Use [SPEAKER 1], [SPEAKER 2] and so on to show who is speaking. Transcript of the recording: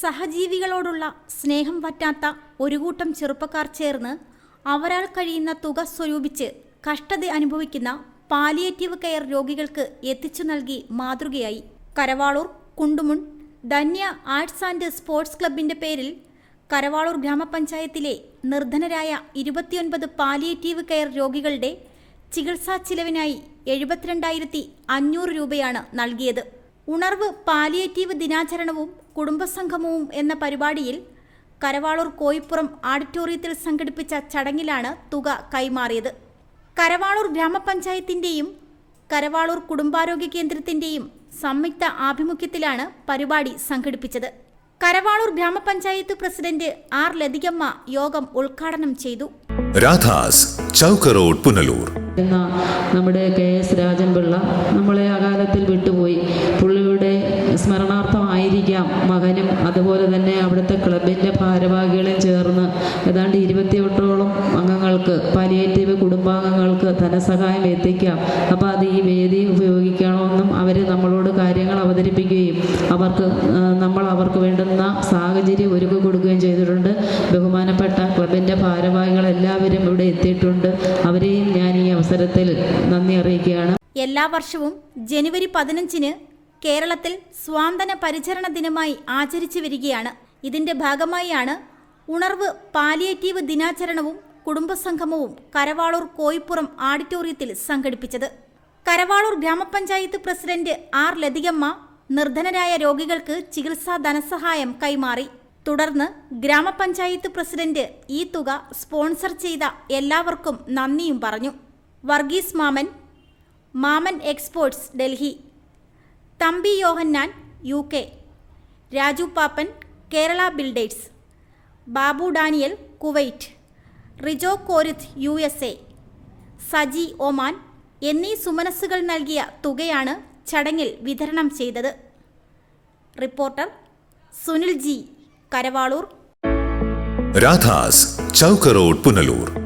[SPEAKER 1] സഹജീവികളോടുള്ള സ്നേഹം പറ്റാത്ത ഒരു കൂട്ടം ചെറുപ്പക്കാർ ചേർന്ന് അവരാൽ കഴിയുന്ന തുക സ്വരൂപിച്ച് കഷ്ടത അനുഭവിക്കുന്ന പാലിയേറ്റീവ് കെയർ രോഗികൾക്ക് എത്തിച്ചു നൽകി മാതൃകയായി. Karavaloor Kundumon Dhanya arts and sports ക്ലബിന്റെ പേരിൽ കരവാളൂർ ഗ്രാമപഞ്ചായത്തിലെ നിർധനരായ ഇരുപത്തിയൊൻപത് പാലിയേറ്റീവ് കെയർ രോഗികളുടെ ചികിത്സാ ചിലവിനായി എഴുപത്തിരണ്ടായിരത്തി അഞ്ഞൂറ് രൂപയാണ് നൽകിയത്. ഉണർവ് പാലിയേറ്റീവ് ദിനാചരണവും കുടുംബസംഗമവും എന്ന പരിപാടിയിൽ കരവാളൂർ കോയിപ്പുറം ഓഡിറ്റോറിയത്തിൽ സംഘടിപ്പിച്ച ചടങ്ങിലാണ് തുക കൈമാറിയത്. കരവാളൂർ ഗ്രാമപഞ്ചായത്തിന്റെയും കരവാളൂർ കുടുംബാരോഗ്യ കേന്ദ്രത്തിന്റെയും സംയുക്ത ആഭിമുഖ്യത്തിലാണ് പരിപാടി സംഘടിപ്പിച്ചത്. കരവാളൂർ ഗ്രാമപഞ്ചായത്ത് പ്രസിഡന്റ് ആർ. ലതികമ്മ യോഗം ഉദ്ഘാടനം ചെയ്തു.
[SPEAKER 2] രാധാസ് ചൗക്ക് റോഡ് പുനലൂർ.
[SPEAKER 3] എന്ന നമ്മുടെ കെ എസ് രാജൻപിള്ള നമ്മളെ അകാലത്തിൽ വിട്ടുപോയി. മകനും അതുപോലെ തന്നെ അവിടുത്തെ ക്ലബിന്റെ ഭാരവാഹികളും ചേർന്ന് ഏതാണ്ട് ഇരുപത്തിയെട്ടോളം അംഗങ്ങൾക്ക് പാലിയേറ്റീവ് കുടുംബാംഗങ്ങൾക്ക് ധനസഹായം എത്തിക്കാം. അപ്പോൾ അത് ഈ വേദി ഉപയോഗിക്കണമെന്നും അവർ നമ്മളോട് കാര്യങ്ങൾ അവതരിപ്പിക്കുകയും അവർക്ക് നമ്മൾ അവർക്ക് വേണ്ടുന്ന സാഹചര്യം ഒരുക്കി കൊടുക്കുകയും ചെയ്തിട്ടുണ്ട്. ബഹുമാനപ്പെട്ട ക്ലബിന്റെ ഭാരവാഹികൾ എല്ലാവരും ഇവിടെ എത്തിയിട്ടുണ്ട്. അവരെയും ഞാൻ ഈ അവസരത്തിൽ നന്ദി അറിയിക്കുകയാണ്.
[SPEAKER 1] എല്ലാ വർഷവും ജനുവരി പതിനഞ്ചിന് കേരളത്തിൽ സ്വാന്തന പരിചരണ ദിനമായി ആചരിച്ചു വരികയാണ്. ഇതിന്റെ ഭാഗമായാണ് ഉണർവ് പാലിയേറ്റീവ് ദിനാചരണവും കുടുംബസംഗമവും കരവാളൂർ കോയിപ്പുറം ഓഡിറ്റോറിയത്തിൽ സംഘടിപ്പിച്ചത്. കരവാളൂർ ഗ്രാമപഞ്ചായത്ത് പ്രസിഡന്റ് ആർ. ലതികമ്മ നിർധനരായ രോഗികൾക്ക് ചികിത്സാ ധനസഹായം കൈമാറി. തുടർന്ന് ഗ്രാമപഞ്ചായത്ത് പ്രസിഡന്റ് ഈ തുക സ്പോൺസർ ചെയ്ത എല്ലാവർക്കും നന്ദിയും പറഞ്ഞു. Varghese Mammen Mammen exports Delhi. Thampi Yohannan U K. Raju Pappan Kerala builders. Babu Daniel Kuwait. Rijo Korith U S A. Saji Oman എന്നീ സുമനസ്സുകൾ നൽകിയ തുകയാണ് ചടങ്ങിൽ വിതരണം ചെയ്തത്. Reporter Sunil G Karavaloor.
[SPEAKER 2] Radhas ചൗക്കറോഡ് Punalur.